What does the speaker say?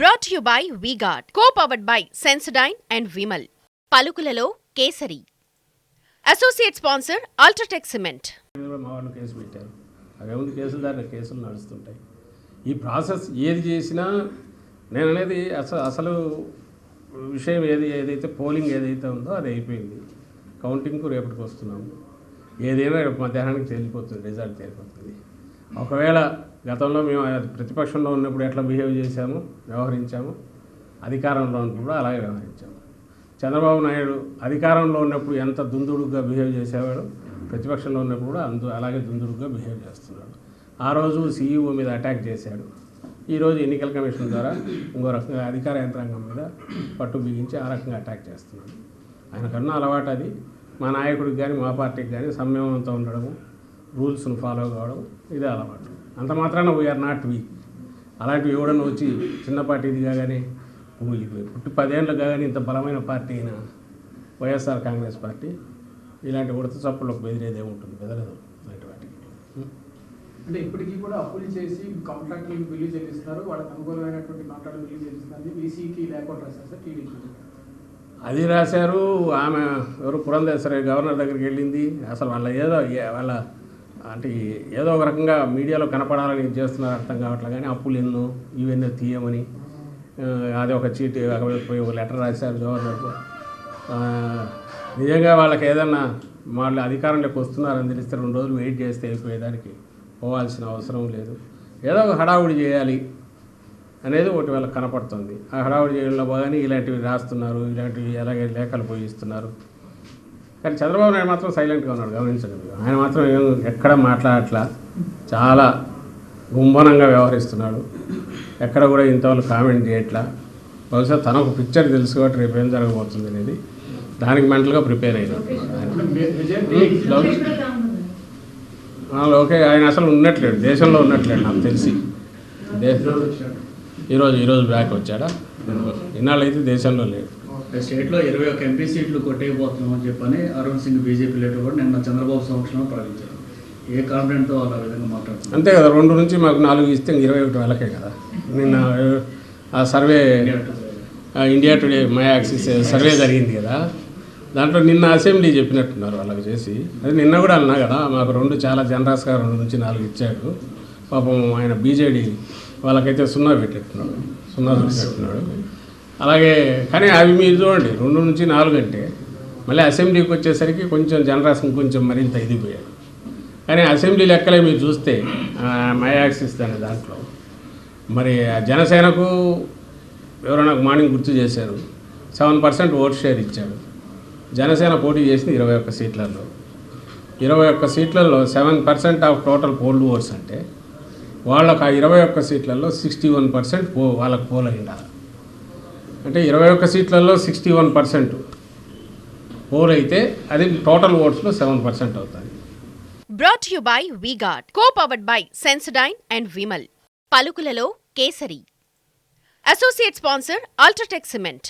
Brought you by V-Guard co powered by Sensodyne and Vimal పలుకులలో Kesari. Associate sponsor UltraTech cement case పెట్టారు? అవేముంది కేసులు దాని కేసులు నడుస్తుంటాయి. ఈ ప్రాసెస్ ఏది చేసినా నేను అనేది అసలు అసలు విషయం ఏది ఏదైతే పోలింగ్ ఏదైతే ఉందో అది అయిపోయింది. కౌంటింగ్కు రేపటికి వస్తున్నాము. ఏదైనా రేపు మధ్యాహ్నానికి తేలిపోతుంది రిజల్ట్ తేలిపోతుంది. ఒకవేళ గతంలో మేము ప్రతిపక్షంలో ఉన్నప్పుడు ఎట్లా బిహేవ్ చేశాము వ్యవహరించాము అధికారంలో ఉన్నప్పుడు కూడా అలాగే వ్యవహరించాము. చంద్రబాబు నాయుడు అధికారంలో ఉన్నప్పుడు ఎంత దుందుడుగా బిహేవ్ చేసేవాడు ప్రతిపక్షంలో ఉన్నప్పుడు కూడా అందు అలాగే దుందుడుగా బిహేవ్ చేస్తున్నాడు. ఆ రోజు సీఈఓ మీద అటాక్ చేశాడు. ఈరోజు ఎన్నికల కమిషన్ ద్వారా ఇంకో రకంగా అధికార యంత్రాంగం మీద పట్టు బిగించి ఆ రకంగా అటాక్ చేస్తున్నాడు. ఆయనకన్నా అలవాటు అది. మా నాయకుడికి కానీ మా పార్టీకి కానీ సంయమనంతో ఉండడము రూల్స్ను ఫాలో కావడం ఇదే అలవాటు. అంత మాత్రాన వీఆర్ నాట్ వీక్ అలాంటివి ఎవడన్నా వచ్చి చిన్న పార్టీది కాగానే కూలిపోయి పుట్టి పదేళ్ళు కాగానే ఇంత బలమైన పార్టీ అయిన వైఎస్ఆర్ కాంగ్రెస్ పార్టీ ఇలాంటి ఉడత చప్పులకు బెదిరేది ఏముంటుంది బెదరదు అలాంటి వాటికి. అంటే ఇప్పటికీ కూడా అప్పులు చేసి కాంట్రాక్టులకు బిల్లు చెల్లిస్తున్నారు. వాళ్ళకి అనుకూలమైనటువంటి కాంట్రాక్ట్ బిల్లు చెల్లిస్తున్నారు. వీసీకి లేకుండా రాశారు సార్ టీడీపీ అది రాశారు. ఆమె ఎవరు పురంధేశ్వరి గవర్నర్ దగ్గరికి వెళ్ళింది. అసలు వాళ్ళ ఏదో వాళ్ళ అంటే ఏదో ఒక రకంగా మీడియాలో కనపడాలని చేస్తున్నారు అర్థం కావట్లేదు కానీ అప్పులు ఎన్నో ఇవన్నీ తీయమని అది ఒక చీటీ పోయి ఒక లెటర్ రాశారు గవర్నర్కు. నిజంగా వాళ్ళకి ఏదన్నా వాళ్ళు అధికారంలోకి వస్తున్నారని తెలిస్తే రెండు రోజులు వెయిట్ చేస్తే అయిపోయేదానికి పోవాల్సిన అవసరం లేదు. ఏదో ఒక హడావుడి చేయాలి అనేది ఒకటి వాళ్ళకి కనపడుతుంది. ఆ హడావుడి చేయడంలో బాగానే ఇలాంటివి రాస్తున్నారు ఇలాంటివి అలాగే లేఖలు పోయిస్తున్నారు. కానీ చంద్రబాబు నాయుడు మాత్రం సైలెంట్గా ఉన్నాడు గమనించండి మీరు. ఆయన మాత్రం ఏం ఎక్కడ మాట్లాడట్లా చాలా గుంభనంగా వ్యవహరిస్తున్నాడు. ఎక్కడ కూడా ఇంతవరకు కామెంట్ చేయట్లా. బహుశా తనకు పిక్చర్ తెలుసు కాబట్టి రేపు ఏం జరగబోతుంది అనేది దానికి మెంటల్గా ప్రిపేర్ అయినాడు ఓకే ఆయన అసలు ఉన్నట్లేడు దేశంలో ఉన్నట్లేడు నాకు తెలిసి. దేశంలో ఈరోజు ఈరోజు బ్యాక్ వచ్చాడా? ఇన్నాళ్ళు అయితే దేశంలో లేడు. స్టేట్లో ఇరవై ఒక ఎంపీ సీట్లు కొట్టేయబోతున్నాం అని చెప్పని అరుణ్ సింగ్ బీజేపీ లీడర్ కూడా నిన్న చంద్రబాబు సమక్షంలో ప్రకటించారు. ఏ కాన్ఫిడెంట్తో అలా విధంగా మాట్లాడుతున్నారు? అంతే కదా రెండు నుంచి మాకు నాలుగు ఇస్తే ఇరవై ఒకటి వేలకే కదా. నిన్న ఆ survey India Today My Axis survey జరిగింది కదా. దాంట్లో నిన్న అసెంబ్లీ చెప్పినట్టున్నారు వాళ్ళకి చేసి. అది నిన్న కూడా అన్నా కదా మాకు రెండు చాలా జనరస్గా రెండు నుంచి నాలుగు ఇచ్చాడు. పాపం ఆయన బీజేడీ వాళ్ళకైతే సున్నా పెట్టేట్టున్నాడు సున్నా పెట్టేట్టున్నాడు. అలాగే కానీ అవి మీరు చూడండి రెండు నుంచి నాలుగు అంటే మళ్ళీ అసెంబ్లీకి వచ్చేసరికి కొంచెం జనరాశం కొంచెం మరింత ఇదిపోయాడు కానీ అసెంబ్లీ లెక్కలే మీరు చూస్తే ఆ, మై యాక్సిస్ అనే దాంట్లో. మరి ఆ జనసేనకు ఎవరో నాకు మార్నింగ్ గుర్తు చేశారు సెవెన్ పర్సెంట్ ఓట్ షేర్ ఇచ్చాడు జనసేన పోటీ చేసింది ఇరవై ఒక్క సీట్లలో. ఇరవై ఒక్క సీట్లలో seven percent of total polled votes అంటే వాళ్ళకు ఆ ఇరవై ఒక్క సీట్లలో సిక్స్టీ వన్ పర్సెంట్ పో వాళ్ళకు పోల్ అయిండాలి అంటే ఇరవై ఒక్క సీట్లలో సిక్స్టీ వన్ పర్సెంట్ పోల్ అయితే అది టోటల్ ఓట్స్లో సెవెన్ పర్సెంట్ అవుతుంది brought you by V-Guard co powered by Sensodyne and Vimal పలుకులలో Kesari. Associate sponsor UltraTech cement